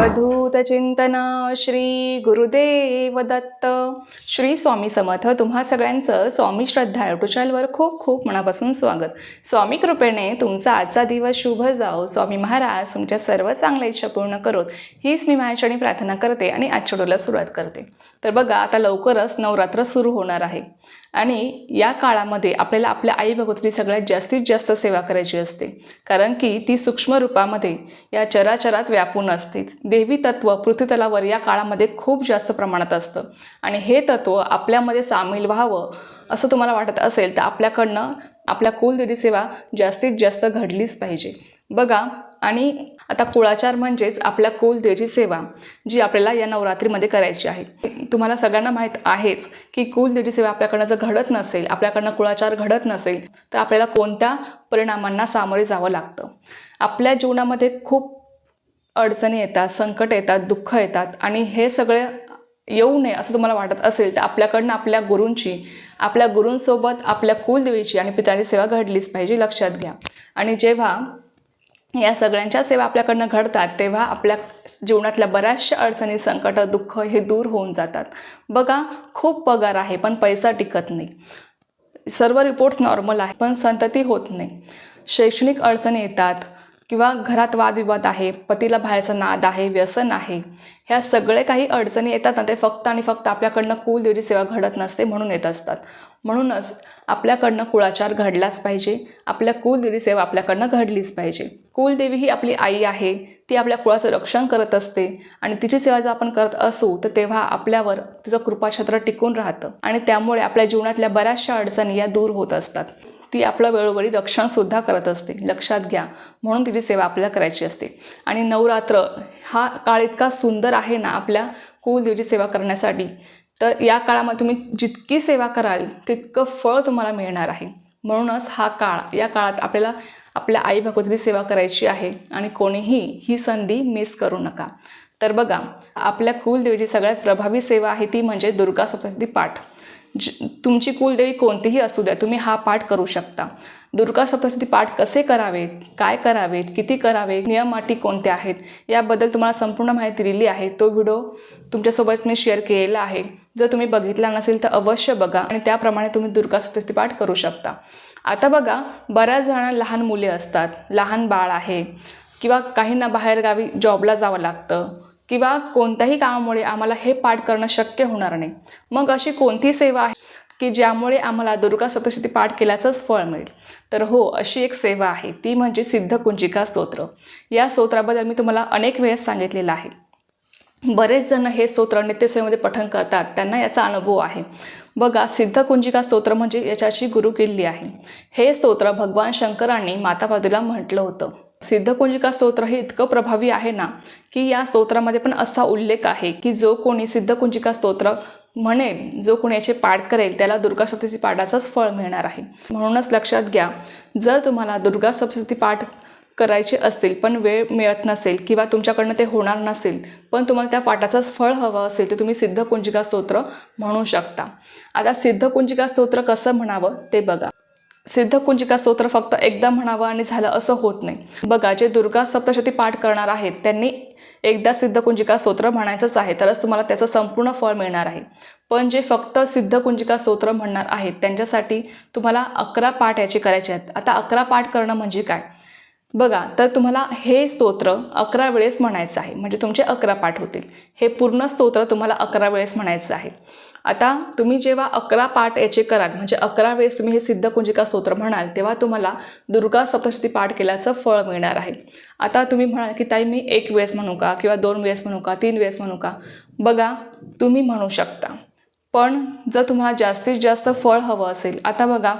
अवधूत चिंतन श्री गुरुदेव दत्त श्री स्वामी समर्थ तुम्हा सगळ्यांचं स्वामी श्रद्धा युट्यूबचॅनलवर खूप खूप मनापासून स्वागत. स्वामी कृपेने तुमचा आजचा दिवस शुभ जाओ. स्वामी महाराज तुमच्या सर्व चांगल्या इच्छा पूर्ण करोत. हीच मी माझ्याच्याने प्रार्थना करते आणि आजच्या डोला सुरुवात करते. तर बघा आता लवकरच नवरात्र सुरू होणार आहे. आणि या काळामध्ये आपल्याला आपल्या आई भगवतीची सगळ्यात जास्तीत जास्त सेवा करायची असते. कारण की ती सूक्ष्म रूपामध्ये या चराचरात व्यापून असते. देवी तत्व पृथ्वीतलावर या काळामध्ये खूप जास्त प्रमाणात असतं. आणि हे तत्व आपल्यामध्ये सामील व्हावं असं तुम्हाला वाटत असेल तर आपल्याकडनं आपल्या कुलदेवी सेवा जास्तीत जास्त घडलीच पाहिजे. बघा आणि आता कुळाचार म्हणजेच आपल्या कुलदेवीची सेवा जी आपल्याला या नवरात्रीमध्ये करायची आहे. तुम्हाला सगळ्यांना माहीत आहेच की कुलदेवीची सेवा आपल्याकडनं जर घडत नसेल आपल्याकडनं कुळाचार घडत नसेल तर आपल्याला कोणत्या परिणामांना सामोरे जावं लागतं? आपल्या जीवनामध्ये खूप अडचणी येतात संकट येतात दुःख येतात आणि हे सगळे येऊ नये असं तुम्हाला वाटत असेल तर आपल्याकडनं आपल्या गुरूंची आपल्या गुरूंसोबत आपल्या कुलदेवीची आणि पिताची सेवा घडलीच पाहिजे लक्षात घ्या. आणि जेव्हा या सगळ्यांच्या सेवा आपल्याकडनं घडतात तेव्हा आपल्या जीवनातल्या बऱ्याचशा अडचणी संकट दुःख हे दूर होऊन जातात. बघा खूप पगार आहे पण पैसा टिकत नाही. सर्व रिपोर्ट्स नॉर्मल आहे पण संतती होत नाही. शैक्षणिक अडचणी येतात किंवा घरात वादविवाद आहे पतीला बाहेरचा नाद आहे व्यसन आहे. ह्या सगळे काही अडचणी येतात ना ते फक्त आणि फक्त आपल्याकडनं कुलदेवीची सेवा घडत नसते म्हणून येत असतात. म्हणूनच आपल्याकडनं कुळाचार घडलाच पाहिजे. आपल्या कुलदेवी सेवा आपल्याकडनं घडलीच पाहिजे. कुलदेवी ही आपली आई आहे ती आपल्या कुळाचं रक्षण करत असते आणि तिची सेवा जर आपण करत असू तर तेव्हा आपल्यावर तिचं कृपाछत्र टिकून राहतं आणि त्यामुळे आपल्या जीवनातल्या बऱ्याचशा अडचणी या दूर होत असतात. ती आपलं वेळोवेळी रक्षणसुद्धा करत असते. लक्षात घ्या म्हणून तिची सेवा आपल्याला करायची असते. आणि नवरात्र हा काळ इतका सुंदर आहे ना आपल्या कुलदेवीची सेवा करण्यासाठी. तर या काळामध्ये तुम्ही जितकी सेवा कराल तितकं फळ तुम्हाला मिळणार आहे. म्हणूनच हा काळ या काळात आपल्याला आपल्या आई भगवतीची सेवा करायची आहे आणि कोणीही ही संधी मिस करू नका. तर बघा आपल्या कुलदेवीची सगळ्यात प्रभावी सेवा आहे ती म्हणजे दुर्गा सप्तशती पाठ. ज तुमची कुलदेवी कोणतीही असू द्या तुम्ही हा पाठ करू शकता. दुर्गा सप्तशती पाठ कसे करावेत काय करावेत किती करावे नियम अटी कोणत्या आहेत याबद्दल तुम्हाला संपूर्ण माहिती दिलेली आहे. तो व्हिडिओ तुमच्यासोबत मी शेअर केलेला आहे. जर तुम्ही बघितला नसेल तर अवश्य बघा आणि त्याप्रमाणे तुम्ही दुर्गा सप्तशती पाठ करू शकता. आता बघा बऱ्याच जणांना लहान मुले असतात लहान बाळ आहे किंवा काहींना बाहेरगावी जॉबला जावं लागतं किंवा कोणत्याही कामामुळे आम्हाला हे पाठ करणं शक्य होणार नाही. मग अशी कोणती सेवा आहे की ज्यामुळे आम्हाला दुर्गा सप्तशती पाठ केल्याचंच फळ मिळेल? तर हो अशी एक सेवा आहे. ती म्हणजे सिद्ध कुंजिका स्तोत्र. या स्तोत्राबद्दल मी तुम्हाला अनेक वेळेस सांगितलेलं आहे. बरेच जण हे स्तोत्र नित्यसेवेमध्ये पठण करतात. त्यांना याचा अनुभव आहे. बघा सिद्ध कुंजिका स्तोत्र म्हणजे याच्याची गुरुकिल्ली आहे. हे स्तोत्र भगवान शंकरांनी माता पार्वतीला म्हटलं होतं. सिद्धकुंजिका स्तोत्र हे इतकं प्रभावी आहे ना की या स्तोत्रामध्ये पण असा उल्लेख आहे की जो कोणी सिद्धकुंजिका स्तोत्र म्हणेल जो कोणी याचे पाठ करेल त्याला दुर्गा सप्तशती पाठाचंच फळ मिळणार आहे. म्हणूनच लक्षात घ्या जर तुम्हाला दुर्गा सप्तशती पाठ करायचे असतील पण वेळ मिळत नसेल किंवा तुमच्याकडनं ते होणार नसेल पण तुम्हाला त्या पाठाचंच फळ हवं असेल तर तुम्ही सिद्धकुंजिका स्तोत्र म्हणू शकता. आता सिद्धकुंजिका स्तोत्र कसं म्हणावं ते बघा. सिद्धकुंजिका स्तोत्र फक्त एकदा म्हणावं आणि झालं असं होत नाही. बघा जे दुर्गा सप्तशती पाठ करणार आहेत त्यांनी एकदा सिद्धकुंजिका स्तोत्र म्हणायचंच आहे तरच तुम्हाला त्याचं संपूर्ण फळ मिळणार आहे. पण जे फक्त सिद्धकुंजिका स्तोत्र म्हणणार आहेत त्यांच्यासाठी तुम्हाला अकरा पाठ याचे करायचे आहेत. आता अकरा पाठ करणं म्हणजे काय? बघा तर तुम्हाला हे स्तोत्र अकरा वेळेस म्हणायचं आहे म्हणजे तुमचे अकरा पाठ होतील. हे पूर्ण स्तोत्र तुम्हाला अकरा वेळेस म्हणायचं आहे. आता तुम्ही जेव्हा अकरा पाठ याचे कराल म्हणजे अकरा वेळेस तुम्ही हे सिद्धकुंजिका स्तोत्र म्हणाल तेव्हा तुम्हाला दुर्गा सप्तशती पाठ केल्याचं फळ मिळणार आहे. आता तुम्ही म्हणाल की ताई मी एक वेळेस म्हणू का? किंवा दोन वेळेस म्हणू का? तीन वेळेस म्हणू का? बघा तुम्ही म्हणू शकता. पण जर तुम्हाला जास्तीत जास्त फळ हवं असेल आता बघा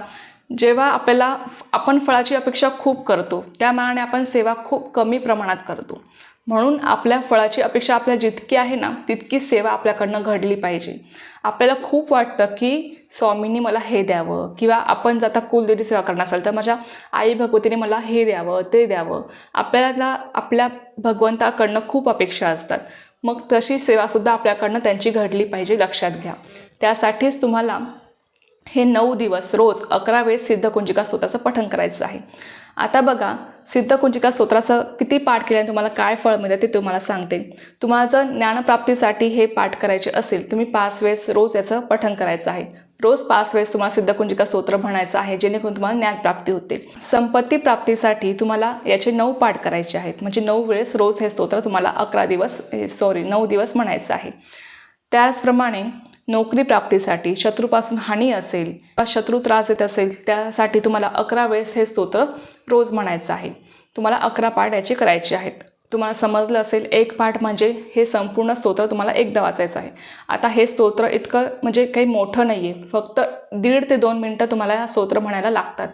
जेव्हा आपल्याला आपण फळाची अपेक्षा खूप करतो त्या मानाने आपण सेवा खूप कमी प्रमाणात करतो. म्हणून आपल्या फळाची अपेक्षा आपल्या जितकी आहे ना तितकी सेवा आपल्याकडनं घडली पाहिजे. आपल्याला खूप वाटतं की स्वामींनी मला हे द्यावं किंवा आपण जर आता कुलदेवी सेवा करणार असाल तर माझ्या आई भगवतीने मला हे द्यावं ते द्यावं. आपल्याला आपल्या भगवंताकडनं खूप अपेक्षा असतात. मग तशी सेवासुद्धा आपल्याकडनं त्यांची घडली पाहिजे लक्षात घ्या. त्यासाठीच तुम्हाला हे नऊ दिवस रोज अकरा वेळेस सिद्धकुंजिका स्तोत्राचं पठण करायचं आहे. आता बघा सिद्धकुंजिका स्तोत्राचं किती पाठ केल्याने तुम्हाला काय फळ मिळतं ते तुम्हाला सांगते. तुम्हाला जर ज्ञानप्राप्तीसाठी हे पाठ करायचे असेल तुम्ही पाच वेळेस रोज याचं पठण करायचं आहे. रोज पाच वेळेस तुम्हाला सिद्धकुंजिका स्तोत्र म्हणायचं आहे जेणेकरून तुम्हाला ज्ञानप्राप्ती होते. संपत्ती प्राप्तीसाठी तुम्हाला याचे नऊ पाठ करायचे आहेत. म्हणजे नऊ वेळेस रोज हे स्तोत्र तुम्हाला अकरा दिवस सॉरी नऊ दिवस म्हणायचं आहे. त्याचप्रमाणे नोकरी प्राप्तीसाठी शत्रूपासून हानी असेल किंवा शत्रू त्रास येत असेल त्यासाठी तुम्हाला अकरा वेळेस हे स्तोत्र रोज म्हणायचं आहे. तुम्हाला अकरा पाठ याचे करायचे आहेत. तुम्हाला समजलं असेल एक पाठ म्हणजे हे संपूर्ण स्तोत्र तुम्हाला एकदा वाचायचं आहे. आता हे स्तोत्र इतकं म्हणजे काही मोठं नाही आहे फक्त दीड ते दोन मिनटं तुम्हाला या स्तोत्र म्हणायला लागतात.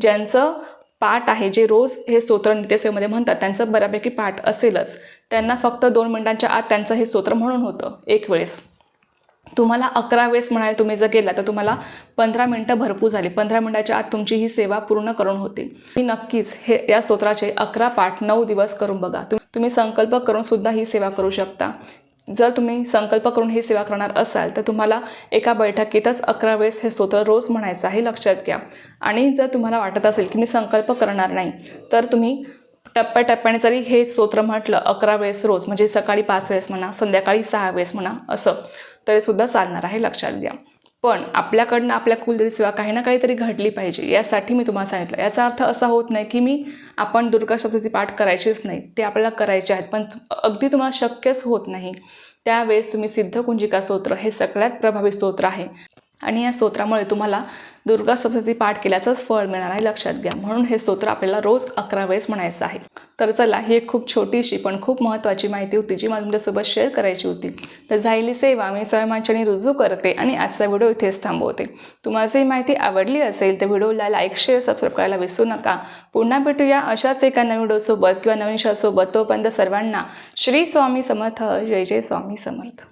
ज्यांचं पाठ आहे जे रोज हे स्तोत्र नित्यसेवेमध्ये म्हणतात त्यांचं बऱ्यापैकी पाठ असेलच. त्यांना फक्त दोन मिनिटांच्या आत त्यांचं हे स्तोत्र म्हणून होतं एक वेळेस. तुम्हाला अकरा वेळेस म्हणायला तुम्ही जर गेला तर तुम्हाला पंधरा मिनटं भरपूर झाली. पंधरा मिनटाच्या आत तुमची ही सेवा पूर्ण करून होते. तुम्ही नक्कीच हे या स्तोत्राचे अकरा पाठ नऊ दिवस करून बघा. तुम्ही संकल्प करून सुद्धा ही सेवा करू शकता. जर तुम्ही संकल्प करून ही सेवा करणार असाल तर तुम्हाला एका बैठकीतच अकरा वेळेस हे स्तोत्र रोज म्हणायचं आहे लक्षात घ्या. आणि जर तुम्हाला वाटत असेल की मी संकल्प करणार नाही तर तुम्ही टप्प्याटप्प्याने जरी हे स्तोत्र म्हटलं अकरा वेळेस रोज म्हणजे सकाळी पाच वेळेस म्हणा संध्याकाळी सहा वेळेस म्हणा असं तरीसुद्धा चालणार आहे लक्षात घ्या. पण आपल्याकडनं आपल्या कुलदेवी सेवा काही ना काहीतरी घडली पाहिजे यासाठी मी तुम्हाला सांगितलं. याचा अर्थ असा होत नाही की मी आपण दुर्गा शब्दाची पाठ करायचेच नाही ते आपल्याला करायचे आहेत. पण अगदी तुम्हाला शक्यच होत नाही. त्यावेळेस तुम्ही सिद्धकुंजिका स्तोत्र हे सगळ्यात प्रभावी स्तोत्र आहे. आणि या स्तोत्रामुळे तुम्हाला दुर्गा सप्तती पाठ केल्याचंच फळ मिळणार आहे लक्षात घ्या. म्हणून हे स्तोत्र आपल्याला रोज अकरा वेळेस म्हणायचं आहे. तर चला ही एक खूप छोटीशी पण खूप महत्त्वाची माहिती होती जी मला तुमच्यासोबत शेअर करायची होती. तर झालेली सेवा मी स्वयंमांचणी रुजू करते आणि आजचा व्हिडिओ इथेच थांबवते. तुम्हाला ही माहिती आवडली असेल तर व्हिडिओला लाईक शेअर सबस्क्राईब करायला विसरू नका. पुन्हा भेटूया अशाच एका नवीन व्हिडिओसोबत किंवा नवीन शोसोबत तोपर्यंत सर्वांना श्री स्वामी समर्थ. जय जय स्वामी समर्थ.